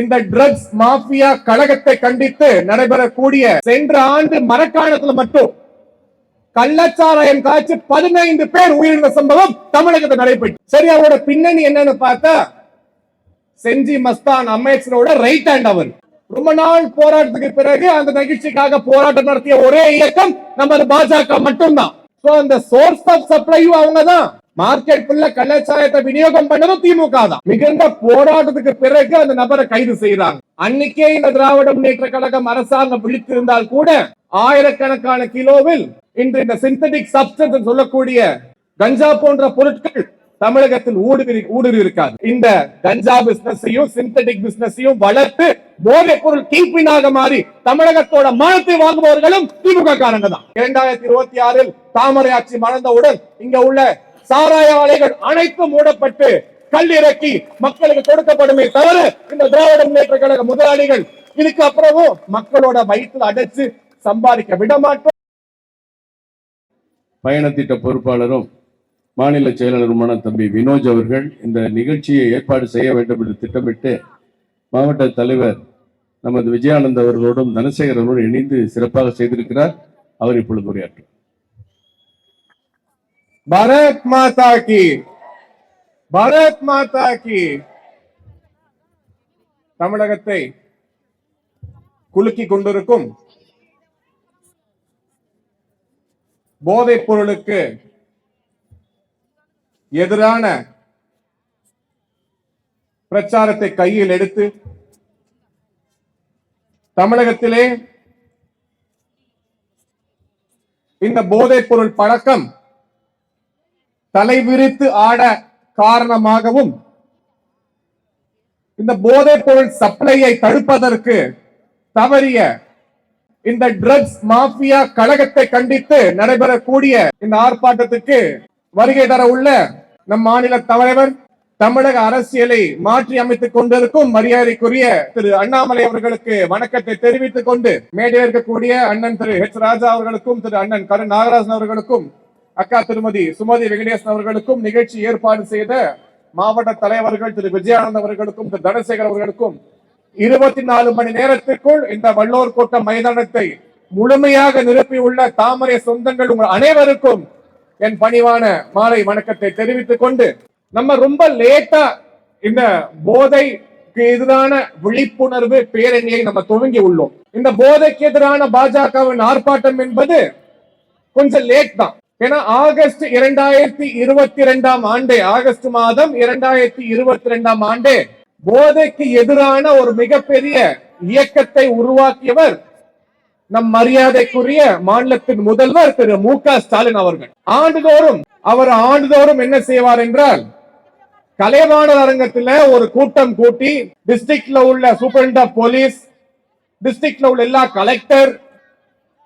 இந்த drugs mafia கழகத்தை கண்டித்து நடைபெறக்கூடிய சென்ற ஆண்டு மரக்காணத்துல மட்டும் கள்ளச்சாராயம் காய்ச்சி பதினைந்து பேர் உயிரிழந்த சம்பவம் தமிழகத்தில் நடைபெற்று. சரி அவரோட பின்னணி என்னன்னு பார்த்தா செஞ்சி மஸ்தான் அமைச்சரோட ரைட் ஹேண்ட் அவர். ரொம்ப நாள் போராட்டத்துக்கு பிறகு அந்த நிகழ்ச்சிக்காக போராட்டம் நடத்திய ஒரே இயக்கம் நமது பாஜக மட்டும்தான். சோ அந்த சோர்ஸ் ஆஃப் சப்ளையும் அவங்க தான். மார்க்கெட் ஃபுல்ல கள்ளச்சாயத்தை விநியோகம் பண்ணதும் திமுக தான். மிகுந்த போராட்டத்துக்கு பிறகு அந்த நபரை கைது செய்யறாங்க அன்னைக்கே இந்த திராவிட முன்னேற்ற கழகம் அரசாங்கம் விழித்திருந்தால் கூட ஆயிரக்கணக்கான கிலோவில் இன்று இந்த சிந்தடிக் சப்ஸ்டன்ஸ் சொல்லக்கூடிய கஞ்சா போன்ற பொருட்கள் தமிழகத்தில் ஊடுருவி ஊடுருவி இருக்காது இந்த கஞ்சா பிசினஸையும் சிந்தடிக் பிசினஸையும் வளர்த்து போதைப் பொருள் கீப்பினாக மாறி தமிழகத்தோட மனத்தை வாங்குபவர்களும் திமுக காரங்க தான். இரண்டாயிரத்தி இருபத்தி ஆறில் தாமரை ஆட்சி மறந்தவுடன் இங்க உள்ள சாராய ஆலைகள் அனைத்தும் மூடப்பட்டு கல்லிறக்கி மக்களுக்கு கொடுக்கப்படுமே தவிர இந்த திராவிட முன்னேற்ற கழக முதலாளிகள் இதுக்கு அப்புறமும் மக்களோட வயிற்றுல அடைச்சு சம்பாதிக்க விட மாட்டோம். பயணத்திட்ட பொறுப்பாளரும் மாநில செயலாளருமான தம்பி வினோஜ் அவர்கள் இந்த நிகழ்ச்சியை ஏற்பாடு செய்ய வேண்டும் என்று திட்டமிட்டு மாவட்ட தலைவர் நமது விஜயானந்த் அவர்களோடும் தனசேகர் அவர்களோடு இணைந்து சிறப்பாக செய்திருக்கிறார். அவர் இப்பொழுது உரையாற்றும் பாரத் மாதா கி பாரத் மாதா கி தமிழகத்தை குலுக்கி கொண்டிருக்கும் போதைப் பொருளுக்கு எதிரான பிரச்சாரத்தை கையில் எடுத்து தமிழகத்திலே இந்த போதைப் பொருள் பழக்கம் தலைவிரித்து ஆட காரணமாகவும் இந்த போதைப் பொருள் சப்ளையை தடுப்பதற்கு தவறிய இந்த ட்ரக்ஸ் மாஃபியா கழகத்தை கண்டித்து நடைபெறக்கூடிய இந்த ஆர்ப்பாட்டத்துக்கு வருகை தர உள்ள நம் மாநில தலைவர் தமிழக அரசியலை மாற்றி அமைத்துக் கொண்டிருக்கும் மரியாதைக்குரிய திரு அண்ணாமலை அவர்களுக்கு வணக்கத்தை தெரிவித்துக் கொண்டு மேடையில் இருக்கக்கூடிய அண்ணன் திரு ஹெச் ராஜா அவர்களுக்கும் திரு அண்ணன் கருண் நாகராஜன் அவர்களுக்கும் அக்கா திருமதி சுமதி வெங்கடேசன் அவர்களுக்கும் நிகழ்ச்சி ஏற்பாடு செய்த மாவட்ட தலைவர்கள் திரு விஜயானந்த் அவர்களுக்கும் திரு தனசேகர் அவர்களுக்கும் இருபத்தி நாலு மணி நேரத்திற்குள் இந்த வல்லோர் கோட்டை மைதானத்தை முழுமையாக நிரப்பியுள்ள தாமரை சொந்தங்கள் உங்கள் அனைவருக்கும் என் பணிவான மாலை வணக்கத்தை தெரிவித்துக் கொண்டு நம்ம ரொம்ப லேட்டா இந்த போதைக்கு எதிரான விழிப்புணர்வு பேரணியை நம்ம துவங்கி உள்ளோம். இந்த போதைக்கு எதிரான பாஜகவின் ஆர்ப்பாட்டம் என்பது கொஞ்சம் லேட் தான். ஏன்னா ஆகஸ்ட் இரண்டாயிரத்தி இருபத்தி இரண்டாம் ஆண்டு ஆகஸ்ட் மாதம் இரண்டாயிரத்தி இருபத்தி இரண்டாம் ஆண்டு போதைக்கு எதிரான ஒரு மிகப்பெரிய இயக்கத்தை உருவாக்கியவர் நம் மரியாதைக்குரிய மாநிலத்தின் முதல்வர் திரு மு க. ஸ்டாலின் அவர்கள். ஆண்டுதோறும் அவர் ஆண்டுதோறும் என்ன செய்வார் என்றால் கலைவாணர் அரங்கத்துல ஒரு கூட்டம் கூட்டி டிஸ்ட்ரிக்ட்ல உள்ள சூப்பரண்ட் ஆஃப் போலீஸ் டிஸ்ட்ரிக்ட்ல உள்ள எல்லா கலெக்டர்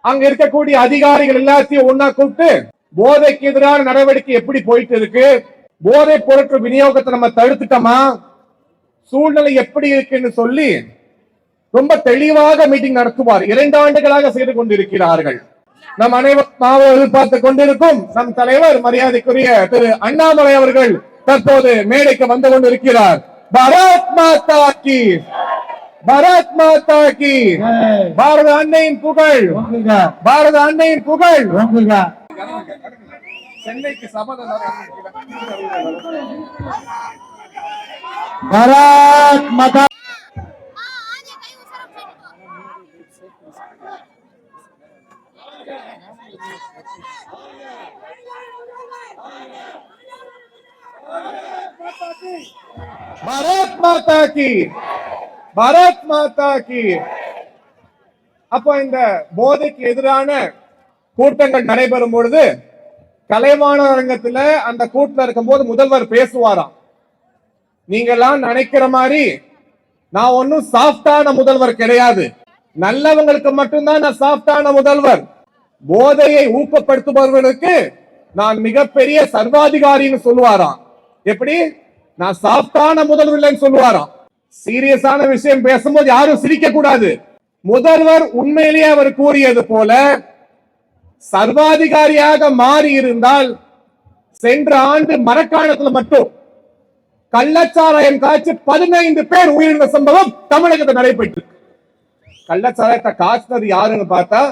அங்க இருக்கக்கூடிய அதிகாரிகள் எல்லாத்தையும் ஒன்னா கூப்பிட்டு போதைக்கு எதிரான நடவடிக்கை எப்படி போயிட்டு இருக்கு? போதை பொருட்கள் விநியோகத்தை நம்ம தடுத்துட்டோமா? சூழ்நிலை எப்படி இருக்குன்னு சொல்லி ரொம்ப தெளிவாக மீட்டிங் நடத்துவார். இரண்டு ஆண்டுகளாக செய்து கொண்டிருக்கிறார்கள். நம் அனைவரும் நாமும் எதிர்பார்த்து கொண்டிருக்கும் நம் தலைவர் மரியாதைக்குரிய திரு அண்ணாமலை அவர்கள் தற்போது மேடைக்கு வந்து கொண்டிருக்கிறார். பாரத் மாதா கி. பாரத் மாதா கி. பாரத அன்னையின் புகழ். பாரத அன்னையின் புகழ். சென்னைக்கு சபதம் भारत माता பாரத் மாதா கி பாரத் மாதா கி அப்போ இந்த போதைக்கு எதிரான கூட்டங்கள் நடைபெறும் பொழுது கலைவாண அரங்கத்துல அந்த கூட்டத்தில் இருக்கும்போது முதல்வர் பேசுவாராம். நீங்கெல்லாம் நினைக்கிற மாதிரி நான் ஒன்னும் சாஃப்டான முதல்வர் கிடையாது. நல்லவங்களுக்கு மட்டும்தான் நான் சாஃப்டான முதல்வர். போதையை ஊக்கப்படுத்துபவர்களுக்கு நான் மிகப்பெரிய சர்வாதிகாரின்னு சொல்லுவாராம். எப்படி? நான் சாஃப்டான முதல்வர் இல்லைன்னு சொல்லுவாராம். சீரியஸான விஷயம் பேசும்போது யாரும் சிரிக்க கூடாது முதல்வர் உண்மையிலேயே அவர் கூறியது போல சர்வாதிகாரியாக மாறி இருந்தால் சென்ற ஆண்டு மரக்காணத்துல மட்டும் கள்ளச்சாராயம் காய்ச்சி பதினைந்து பேர் உயிரிழந்த சம்பவம் தமிழகத்தில் நடைபெற்று கள்ளச்சாராயத்தை காய்ச்சினது யாருன்னு பார்த்தா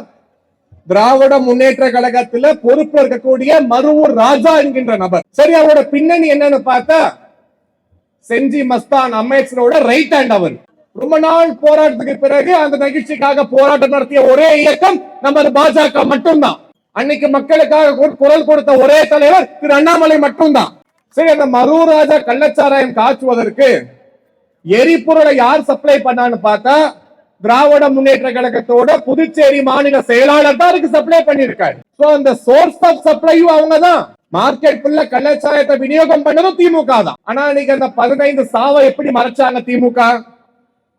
திராவிட முன்னேற்ற கழகத்துல பொறுப்பு இருக்கக்கூடிய மருவூர் ராஜா என்கின்ற நபர். சரி அவரோட பின்னணி என்னன்னு பார்த்தா செஞ்சி மஸ்தான் அமைச்சரோட ரைட் ஹேண்ட் அவர். ரொம்ப நாள் போராட்டத்துக்கு பிறகு அந்த நிகழ்ச்சிக்காக போராட்டம் நடத்திய ஒரே இயக்கம் நமது பாஜக மட்டும்தான். அன்னைக்கு மக்களுக்காக குரல் கொடுத்த ஒரே தலைவர் திரு அண்ணாமலை மட்டும்தான். சரி அந்த மருராஜா கள்ளச்சாராயம் காய்ச்சுவதற்கு எரிபொருளை யார் சப்ளை பண்ணான்னு பார்த்தா திராவிட முன்னேற்ற கழகத்தோட புதுச்சேரி மாநில செயலாளர் தான் அதுக்கு சப்ளை பண்ணிருக்காரு சோ அந்த சோர்ஸ் ஆஃப் சப்ளையும் அவங்க தான் மார்க்கெட் ஃபுல்லா கள்ளச்சாயத்தை விநியோகம் பண்ணதும் திமுக தான் ஆனா இன்னைக்கு அந்த பதினைந்து சாவை எப்படி மறைச்சாங்க திமுக?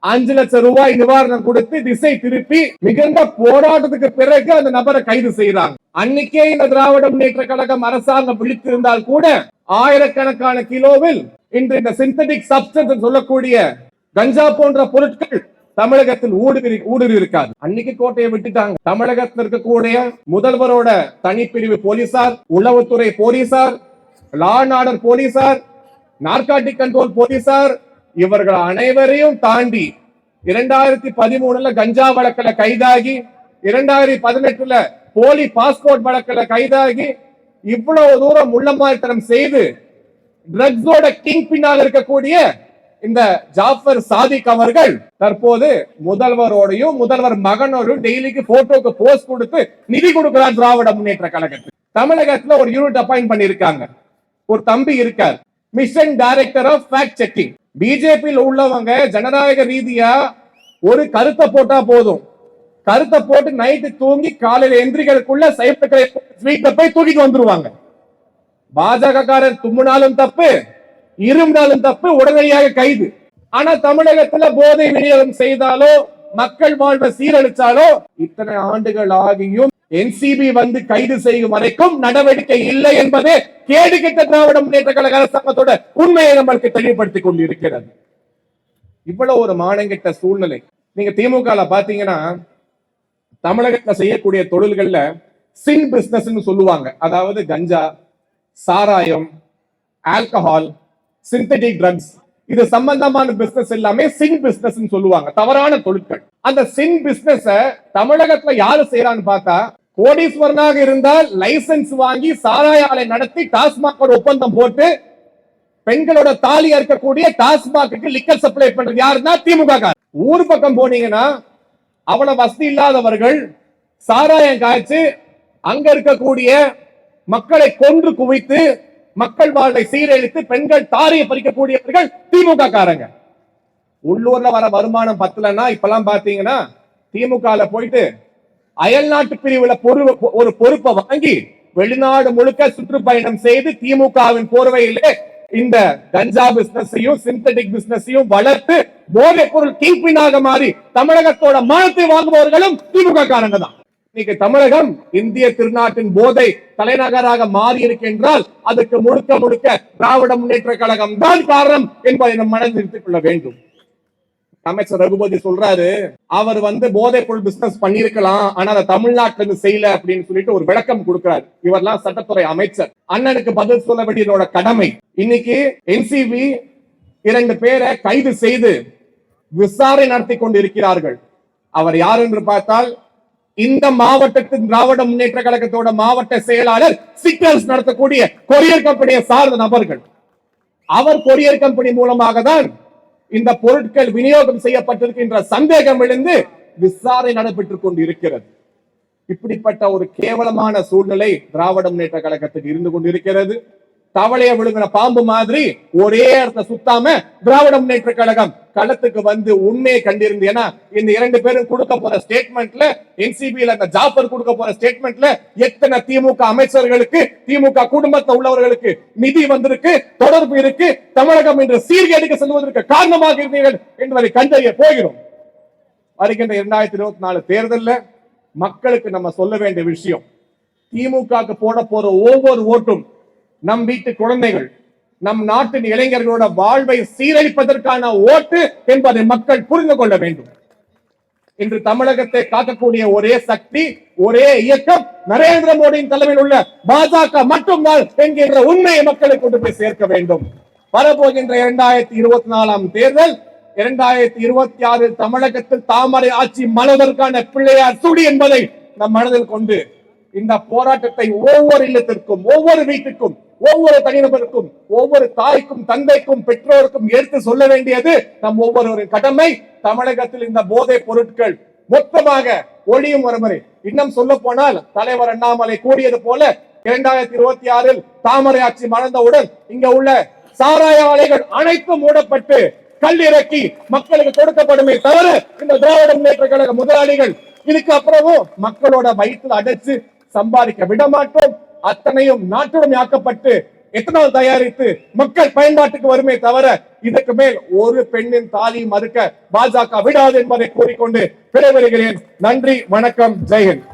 அஞ்சு லட்சம் ரூபாய் நிவாரணம் கொடுத்து திசை திருப்பி மிகுந்த போராட்டத்துக்கு பிறகு அந்த நபரை கைது செய்யறாங்க அன்னைக்கே இந்த திராவிட முன்னேற்ற கழகம் அரசாங்கம் விழித்திருந்தால் கூட ஆயிரக்கணக்கான கிலோவில் இன்று இந்த சிந்தடிக் சப்ஸ்டன்ஸ் சொல்லக்கூடிய கஞ்சா போன்ற பொருட்கள் தமிழகத்தில் ஊடுருவி ஊடுருவி இருக்காது அன்னைக்கு கோட்டையை விட்டுட்டாங்க. தமிழகத்தில் இருக்கக்கூடிய முதல்வரோட தனிப்பிரிவு போலீசார் உளவுத்துறை போலீசார் லா அண்ட் ஆர்டர் போலீசார் நார்காட்டிக் கண்ட்ரோல் போலீசார் இவர்கள் அனைவரையும் தாண்டி இரண்டாயிரத்தி பதிமூணுல கஞ்சா வழக்குல கைதாகி இரண்டாயிரத்தி பதினெட்டுல போலி பாஸ்போர்ட் வழக்குல கைதாகி இவ்வளவு தூரம் உள்ளமாய்த்தனம் செய்து ட்ரக்ஸோட கிங் பின்னால் இருக்கக்கூடிய இந்த ஜாஃபர் சாதிக் அவர்கள் தற்போது முதல்வரோடையும் முதல்வர் மகனோடும் டெய்லிக்கு போட்டோக்கு போஸ்ட் கொடுத்து நிதி கொடுக்கிறார் திராவிட முன்னேற்ற கழகத்துக்கு தமிழகத்துல ஒரு யூனிட் அப்பாயிண்ட் பண்ணிருக்காங்க ஒரு தம்பி இருக்கார். Mission director of fact checking பிஜேபியில் உள்ளவங்க ஜனநாயக ரீதியா ஒரு கருத்தை போட்டா போதும். கருத்தை போட்டு நைட்டு தூங்கி காலையில எந்திரிகளுக்குள்ள சைபர் ஸ்வீட்ல போய் தூக்கிட்டு வந்துருவாங்க. பாஜக காரர் தும்முனாலும் தப்பு இரும்பினாலும் தப்பு உடனடியாக கைது. ஆனா தமிழகத்துல போதை விநியோகம் செய்தாலோ மக்கள் வாழ்வை சீரழிச்சாலோ இத்தனை ஆண்டுகள் ஆகியும் என்சிபி வந்து கைது செய்யும் வரைக்கும் நடவடிக்கை இல்லை என்பதே கேடு கெட்ட திராவிட முன்னேற்ற கழக அரசாங்கத்தோட உண்மையை நம்மளுக்கு தெளிவுபடுத்திக் கொண்டிருக்கிறது. இவ்வளவு ஒரு மானங்கெட்ட சூழ்நிலை. நீங்க திமுக பாத்தீங்கன்னா தமிழகத்துல செய்யக்கூடிய தொழில்கள்ல சின் பிசினஸ் சொல்லுவாங்க. அதாவது கஞ்சா சாராயம் ஆல்கஹால் சிந்தட்டிக் ட்ரக்ஸ் இது சம்பந்தமான பிசினஸ் எல்லாமே சின் பிசினஸ் சொல்லுவாங்க. தவறான தொழிற்கள் அந்த சின் பிசினஸ் தமிழகத்துல யாரு செய்யறான்னு பார்த்தா கோடீஸ்வரனாக இருந்தால் லைசென்ஸ் வாங்கி சாராய ஆலை நடத்தி டாஸ்மாகோட ஒப்பந்தம் போட்டு பெண்களோட தாலி இருக்கக்கூடிய டாஸ்மாக்கு லிக்கர் சப்ளை பண்றது யாருன்னா திமுக ஊர் பக்கம் போனீங்கன்னா அவ்வளவு வசதி இல்லாதவர்கள் சாராயம் காய்ச்சி அங்க இருக்கக்கூடிய மக்களை கொன்று குவித்து மக்கள் வாழ்வை சீரழித்து பெண்கள் தாரையை பறிக்கக்கூடியவர்கள் திமுக காரங்க உள்ளூர்ல வர வருமானம் பத்தலன்னா இப்பெல்லாம் பாத்தீங்கன்னா திமுக போயிட்டு அயல் நாட்டு பிரிவுல பொறு- ஒரு பொறுப்பை வாங்கி வெளிநாடு முழுக்க சுற்றுப்பயணம் செய்து திமுகவின் போர்வையிலே இந்த கஞ்சா பிசினஸையும் சிந்தட்டிக் பிசினஸையும் வளர்த்து போதைப் பொருள் கிங்பினாக மாறி தமிழகத்தோட மானத்தை வாங்குபவர்களும் திமுக காரங்க தான். இன்னைக்கு தமிழகம் இந்திய திருநாட்டின் போதை தலைநகராக மாறி இருக்கின்றால் அதுக்கு முழுக்க முழுக்க திராவிட முன்னேற்ற கழகம் தான் காரணம் என்பதை நம் மனதில் நிறுத்திக் கொள்ள வேண்டும். அமைச்சர் ரகுபதி சொல்றாரு அவர் வந்து போதை பொருள் பிசினஸ் பண்ணிருக்கலாம் ஆனா அதை தமிழ்நாட்டுல இருந்து செய்யல அப்படின்னு சொல்லிட்டு ஒரு விளக்கம் கொடுக்கிறார். இவர்லாம் சட்டத்துறை அமைச்சர். அண்ணனுக்கு பதில் சொல்ல வேண்டியதோட கடமை. இன்னைக்கு என்சிபி இரண்டு பேரை கைது செய்து விசாரணை நடத்தி கொண்டிருக்கிறார்கள். அவர் யார் என்று பார்த்தால் இந்த மாவட்டத்தின் திராவிட முன்னேற்ற கழகத்தோட மாவட்ட செயலாளர் சிக்னல்ஸ் நடத்தக்கூடிய கொரியர் கம்பெனியை சார்ந்த நபர்கள். அவர் கொரியர் கம்பெனி மூலமாக தான் இந்த பொருட்கள் விநியோகம் செய்யப்பட்டிருக்கின்ற சந்தேகம் எழுந்து விசாரணை நடைபெற்றுக் கொண்டு இருக்கிறது இப்படிப்பட்ட ஒரு கேவலமான சூழ்நிலை திராவிட முன்னேற்ற கழகத்துக்கு இருந்து கொண்டிருக்கிறது. தவளைய விழுங்கின பாம்பு மாதிரி ஒரே இடத்தை சுத்தாம திராவிட முன்னேற்ற கழகம் களத்துக்கு வந்து உண்மையை கண்டிருந்து ஏன்னா இந்த இரண்டு பேரும் கொடுக்க போற ஸ்டேட்மெண்ட்ல என்சிபியில அந்த ஜாஃபர் கொடுக்க போற ஸ்டேட்மெண்ட்ல எத்தனை திமுக அமைச்சர்களுக்கு திமுக குடும்பத்தை உள்ளவர்களுக்கு நிதி வந்திருக்கு தொடர்பு இருக்கு தமிழகம் என்று சீர்கேடுக்கு செல்வதற்கு காரணமாக இருந்தீர்கள் என்பதை கண்டறிய போகிறோம். வருகின்ற இரண்டாயிரத்தி இருபத்தி நாலு தேர்தல்ல மக்களுக்கு நம்ம சொல்ல வேண்டிய விஷயம் திமுக போட போற ஒவ்வொரு ஓட்டும் நம் வீட்டு குழந்தைகள் நம் நாட்டின் இளைஞர்களோட வாழ்வை சீரழிப்பதற்கான ஓட்டு என்பதை மக்கள் புரிந்து கொள்ள வேண்டும். இன்று தமிழகத்தை காக்கக்கூடிய ஒரே சக்தி ஒரே இயக்கம் நரேந்திர மோடியின் தலைமையில் உள்ள பாஜக மட்டும்தான் என்கின்ற உண்மையை மக்களை கொண்டு போய் சேர்க்க வேண்டும். வரப்போகின்ற இரண்டாயிரத்தி இருபத்தி நாலாம் தேர்தல் இரண்டாயிரத்தி இருபத்தி ஆறு தமிழகத்தில் தாமரை ஆட்சி மலர்வதற்கான பிள்ளையார் சுடி என்பதை நம் மனதில் கொண்டு இந்த போராட்டத்தை ஒவ்வொரு இல்லத்திற்கும் ஒவ்வொரு வீட்டுக்கும் ஒவ்வொரு தனிநபருக்கும் ஒவ்வொரு தாய்க்கும் தந்தைக்கும் பெற்றோருக்கும் எடுத்து சொல்ல வேண்டியது நம் ஒவ்வொருவரின் கடமை. தமிழகத்தில் இந்த போதை பொருட்கள் மொத்தமாக ஒளியும் ஒருமுறை இன்னும் சொல்ல போனால் தலைவர் அண்ணாமலை கூறியது போல இரண்டாயிரத்தி இருபத்தி ஆறில் தாமரை ஆட்சி மறந்தவுடன் இங்க உள்ள சாராய ஆலைகள் அனைத்தும் மூடப்பட்டு கல்லிறக்கி மக்களுக்கு கொடுக்கப்படுமே தவிர இந்த திராவிட முன்னேற்ற கழக முதலாளிகள் இதுக்கு அப்புறமும் மக்களோட வயிற்றில் அடைச்சு சம்பாதிக்க விட மாட்டோம் அத்தனையும் நாட்டுடமையாக்கப்பட்டு எத்தனால் தயாரித்து மக்கள் பயன்பாட்டுக்கு வருமே தவிர இதற்கு மேல் ஒரு பெண்ணின் தாலி மறுக்க பாஜக விடாது என்பதை கூறிக்கொண்டு விடைபெறுகிறேன். நன்றி வணக்கம் ஜெயஹிந்த்